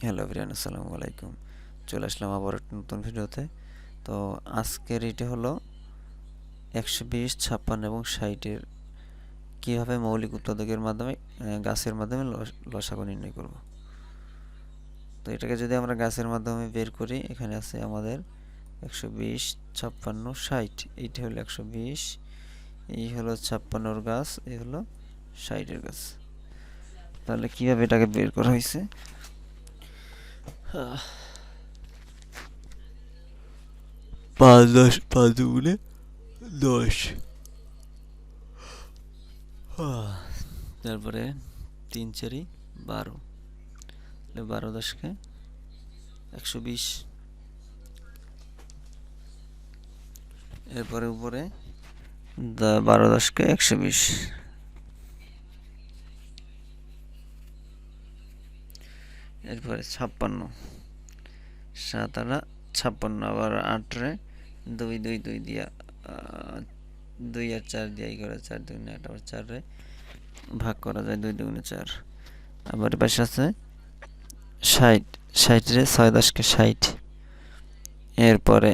Hello everyone, আসসালামু আলাইকুম। চলে আসলাম আবার একটা নতুন ভিডিওতে। তো আজকের এটা হলো একশো বিশ, ছাপ্পান্ন এবং ষাটের কীভাবে মৌলিক উৎপাদকের মাধ্যমে গাছের মাধ্যমে লস- লসাগু নির্ণয় করব। তো এটাকে যদি আমরা গাছের মাধ্যমে বের করি, এখানে আছে আমাদের একশো বিশ, ছাপ্পান্ন, ষাট। এইটা হলো একশো বিশ, এই হলো ছাপ্পান্নর গাছ, এই হলো ষাটের গাছ। তাহলে কীভাবে এটাকে বের করা হয়েছে? পাঁচ দশ পাঁচ দুগুণে দশ তারপরে তিন চারি বারো বারো দশকে একশো বিশ এরপরে উপরে বারো দশকে একশো বিশ এরপরে ছাপ্পান্ন। সাত আনা ছাপ্পান্ন। আবার আটরে দুই দুই দুই দিয়া দুই আর চার দিয়ে এই করে চার দুগুণে আট, আবার চারে ভাগ করা যায় দুই দুগুণে চার। আবার পাশে আছে ষাট। ষাটরে ছয় দশকে ষাট। এরপরে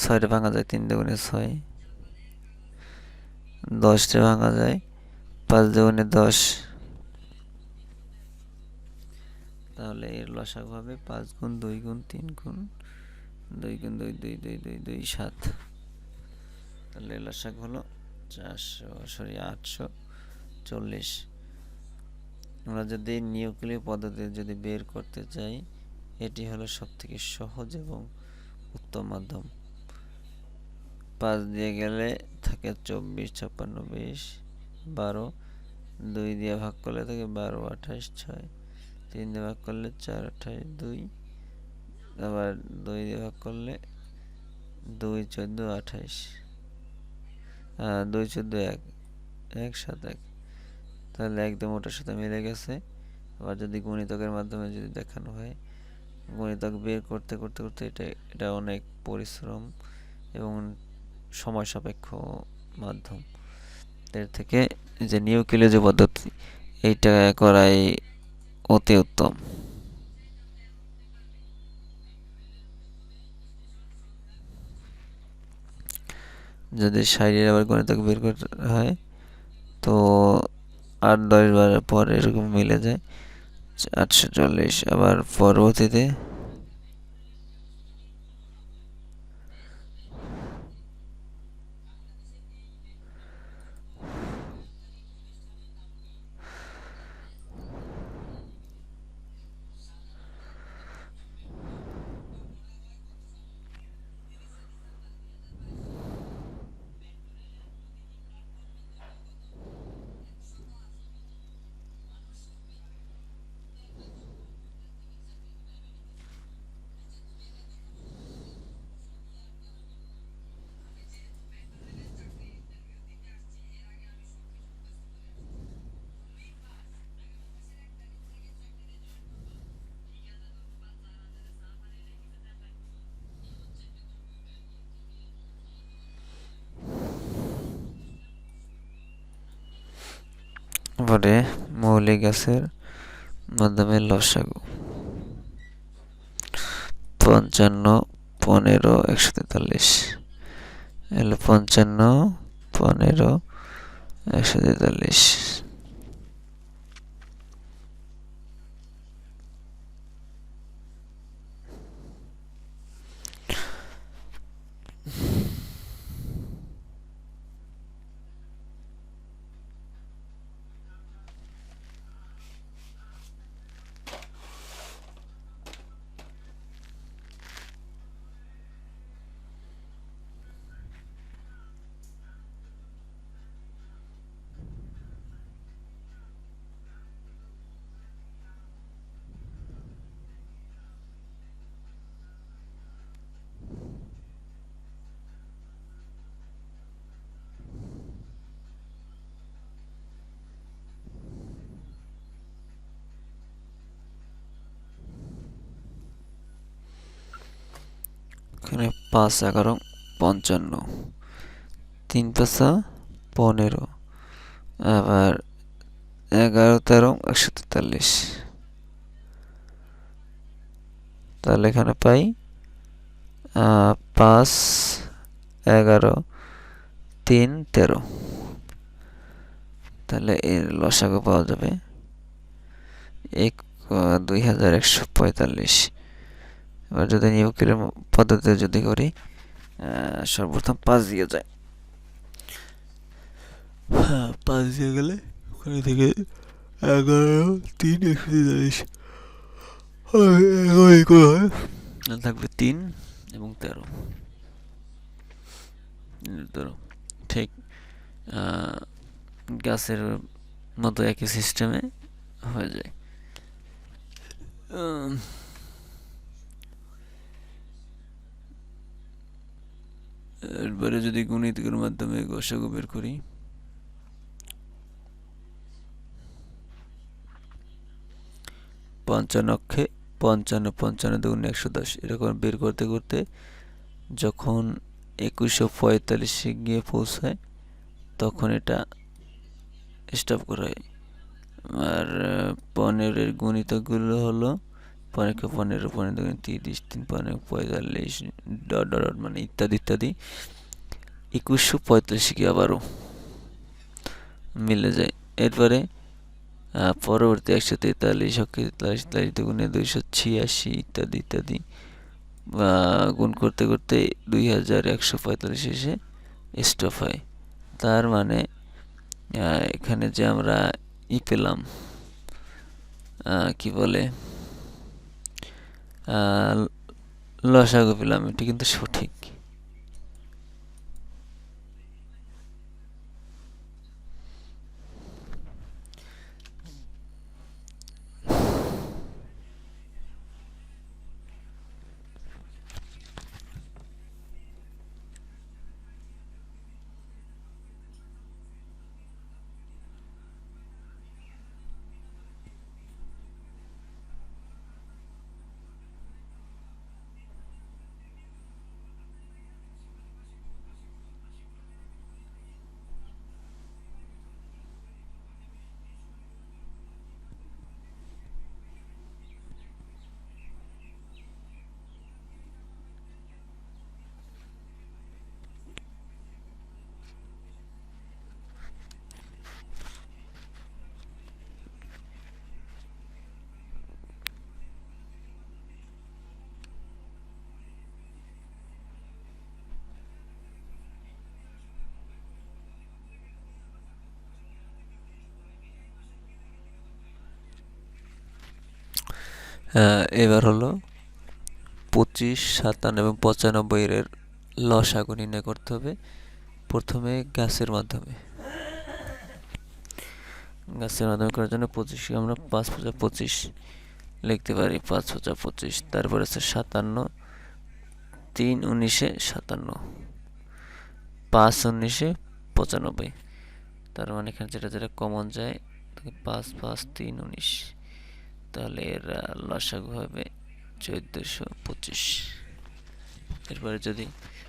ছয়টা ভাঙা যায় তিন দুগুণে ছয়। দশটা ভাঙা যায় পাঁচ দুগুণে দশ। তাহলে এর লসাগু হবে পাঁচ গুণ দুই গুণ তিন গুণ দুই গুণ দুই দুই দুই দুই দুই, সাত। তাহলে এর লসাগু হলো চারশো, সরি, আটশো চল্লিশ। আমরা যদি নিউক্লিয় পদ্ধতি যদি বের করতে চাই, এটি হলো সব থেকে সহজ এবং উত্তম মাধ্যম। পাঁচ দিয়ে গেলে থাকে চব্বিশ, ছাপ্পান্ন, বিশ। বারো, দুই দিয়ে ভাগ করলে থাকে বারো, আঠাশ, ছয়। তিন দিয়ে ভাগ করলে চার, আঠাশ, দুই। আবার দুই দিয়ে ভাগ করলে দুই, চোদ্দ, আঠাশ। দুই, চোদ্দ, এক। এক, সাত, এক। তাহলে একদম ওটার সাথে মিলে গেছে। আবার যদি গণিতকের মাধ্যমে যদি দেখানো হয়, গণিতক বের করতে করতে করতে এটা এটা অনেক পরিশ্রম এবং সময় সাপেক্ষ মাধ্যম। এর থেকে যে নিউক্লিয় যে পদ্ধতি, এইটা করাই অতি উত্তম। যদি শারীর আবার গণিতক বের করতে হয়, তো আট দশ বার পর এরকম মিলে যায়, আটশো চল্লিশ। আবার পরবর্তীতে পরে মৌলিক গাছের মাধ্যমে লসাগু পঞ্চান্ন পনেরো একশো তেতাল্লিশ। এলো পঞ্চান্ন পনেরো একশো তেতাল্লিশ। এখানে পাঁচ, এগারো, পঞ্চান্ন। তিন পাঁচা, পনেরো। আবার এগারো, তেরো, একশো তেতাল্লিশ। তাহলে এখানে পাই পাঁচ, এগারো, তিন, তেরো। তাহলে এর লসাগু পাওয়া যাবে এক, দুই হাজার একশো পঁয়তাল্লিশ। এবার যদি নিউক্লিয়ার পদ্ধতিতে যদি করি সর্বপ্রথম পাঁচ দিয়ে যায়। হ্যাঁ পাঁচ দিয়ে গেলে ওখানে থেকে এগারো তিন একশো তেতাল্লিশ তাহলে থাকবে তিন এবং তেরো। তেরো। ঠিক গাছের মতো একই সিস্টেমে হয়ে যায়। এরপরে যদি গণিতের মাধ্যমে গসাগু বের করি। পঞ্চানক্ষে পঞ্চান্ন পঞ্চান্ন দুগুণ একশো দশ, এরকম বের করতে করতে যখন একুশশো পঁয়তাল্লিশে গিয়ে পৌঁছায়, তখন এটা স্টপ করা হয়। আর পনেরোর গণিতগুলো হলো পনেরো পনেরো পনেরো তিরিশ, তিন, পনেরো, পঁয়তাল্লিশ, ডট ডট মানে ইত্যাদি ইত্যাদি। একুশশো পঁয়তাল্লিশে কি আবারও মিলে যায়। এরপরে পরবর্তী একশো তেতাল্লিশ অক্ষে তেতাল্লিশ তেতাল্লিশ দুগুণে দুইশো ছিয়াশি, ইত্যাদি ইত্যাদি। গুণ করতে করতে দুই হাজার একশো পঁয়তাল্লিশ এসে স্টপ হয়। তার মানে এখানে যে আমরা ই পেলাম কি বলে? লসাগু পেলাম এটি কিন্তু সঠিক। এবার হলো পঁচিশ, সাতান্ন এবং পঁচানব্বই এর লসাগু নির্ণয় করতে হবে। প্রথমে গাছের মাধ্যমে। গাছের মাধ্যমে করার জন্য পঁচিশকে আমরা পাঁচ পঁচা পঁচিশ লিখতে পারি, পাঁচ পঁচা পঁচিশ। তারপর আছে সাতান্ন, তিন উনিশে সাতান্ন, পাঁচ উনিশে পঁচানব্বই। তার মানে এখানে যেটা যেটা কমন যায় পাঁচ পাঁচ তিন উনিশ। তাহলে এর লসাগু হবে চোদ্দোশো পঁচিশ। এরপরে যদি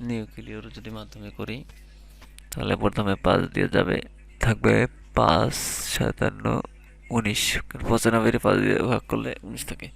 নিউক্লিয়র যদি মাধ্যমে করি, তাহলে প্রথমে পাঁচ দিয়ে যাবে, থাকবে পাঁচ সাতান্ন উনিশ। পঁচানব্বই পাঁচ দিয়ে ভাগ করলে উনিশ থাকে।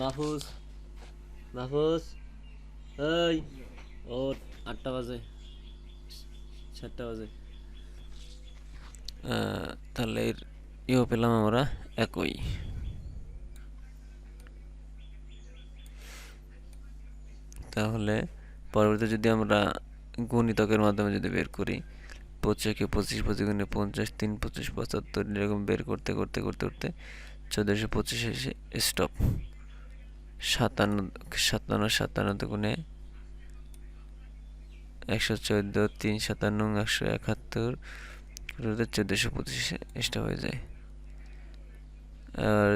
মাহফুজ মাহফুজ, এই ও আটটা বাজে, সাতটা বাজে। তাহলে এর পেলাম আমরা একই। তাহলে পরবর্তীতে যদি আমরা গুণিতকের মাধ্যমে যদি বের করি, পঁচিশকে পঁচিশ পঁচিশ গুণে পঞ্চাশ, তিন, পঁচিশ, পঁচাত্তর, এরকম বের করতে করতে করতে করতে চোদ্দোশো পঁচিশে এসে স্টপ সাতান্ন সাতান্ন সাতান্ন গুণে একশো চোদ্দ, তিন সাতান্ন, একশো একাত্তর চোদ্দোশো পঁচিশে স্টপ হয়ে যায়। আর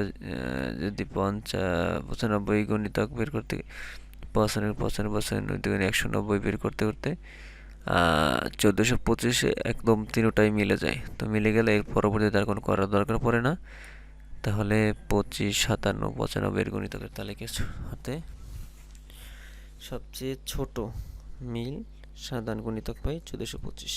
যদি পঞ্চা, পঁচানব্বই গণিতক বের করতে, পঁচানব্বই পঁচানব্বই পঁচানব্বই দুগুণে একশো নব্বই বের করতে করতে চোদ্দোশো পঁচিশে একদম তিনটাই মিলে যায়। তো মিলে গেলে এর পরবর্তীতে আর কোনো করার দরকার পড়ে না। তাহলে পঁচিশ, সাতান্ন, পঁচানব্বই এর গণিতকের তালিকা হাতে সবচেয়ে ছোট মিল সাধারণ গুণিতক পাই চোদ্দোশো পঁচিশ।